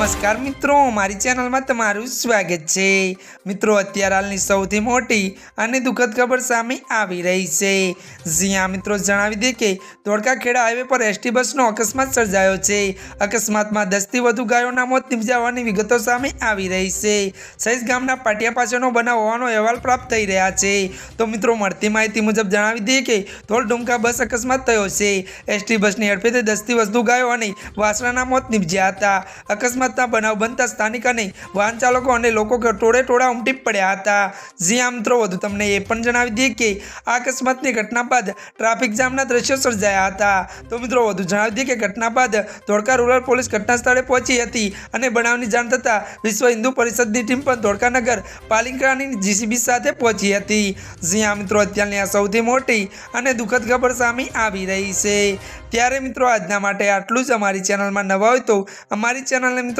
નમસ્કાર મિત્રો, મારી ચેનલમાં તમારું સ્વાગત છે. મિત્રો, અત્યારે હાલની સૌથી મોટી અને દુઃખદ ખબર સામે આવી રહી છે. જ્યાં મિત્રો, જણાવી દે કે ધોળકા ખેડા હાઈવે પર એસટી બસનો અકસ્માત સર્જાયો છે. અકસ્માતમાં દસથી વધુ ગાયોના મોત નિપજાવવાની વિગતો સામે આવી રહી છે. સહિત ગામના પાટિયા પાછળનો બનાવ હોવાનો અહેવાલ પ્રાપ્ત થઈ રહ્યા છે. તો મિત્રો, મળતી માહિતી મુજબ જણાવી દઈએ કે ધોળ ડુમકા બસ અકસ્માત થયો છે. એસટી બસની હડફેથી દસથી વધુ ગાયો અને વાસણાના મોત નિપજ્યા હતા. અકસ્માતના બનાવ બનતા સ્થાનિક અને વાહન અને લોકો ટોળે ટોળા ઉમટી પડ્યા હતા. જ્યાં મિત્રો વધુ તમને એ પણ જણાવી દઈએ કે આ અકસ્માતની ઘટના બાદ ટ્રાફિક જામના દ્રશ્યો સર્જાયા હતા. તો મિત્રો, વધુ જણાવી દઈએ કે ઘટના બાદ ધોળકા રૂરલ પોલીસ ઘટના સ્થળે પહોંચી હતી અને બનાવની જાણ થતાં વિશ્વ હિન્દુ પરિષદની ટીમ પણ ધોળકાનગર પાલિકાની જીસીબી સાથે પહોંચી હતી. જ્યાં મિત્રો, અત્યારની આ સૌથી મોટી અને દુઃખદ ખબર સામે આવી રહી છે. ત્યારે મિત્રો, આજના માટે આટલું જ. અમારી ચેનલમાં નવા હોય તો અમારી ચેનલને મિત્રો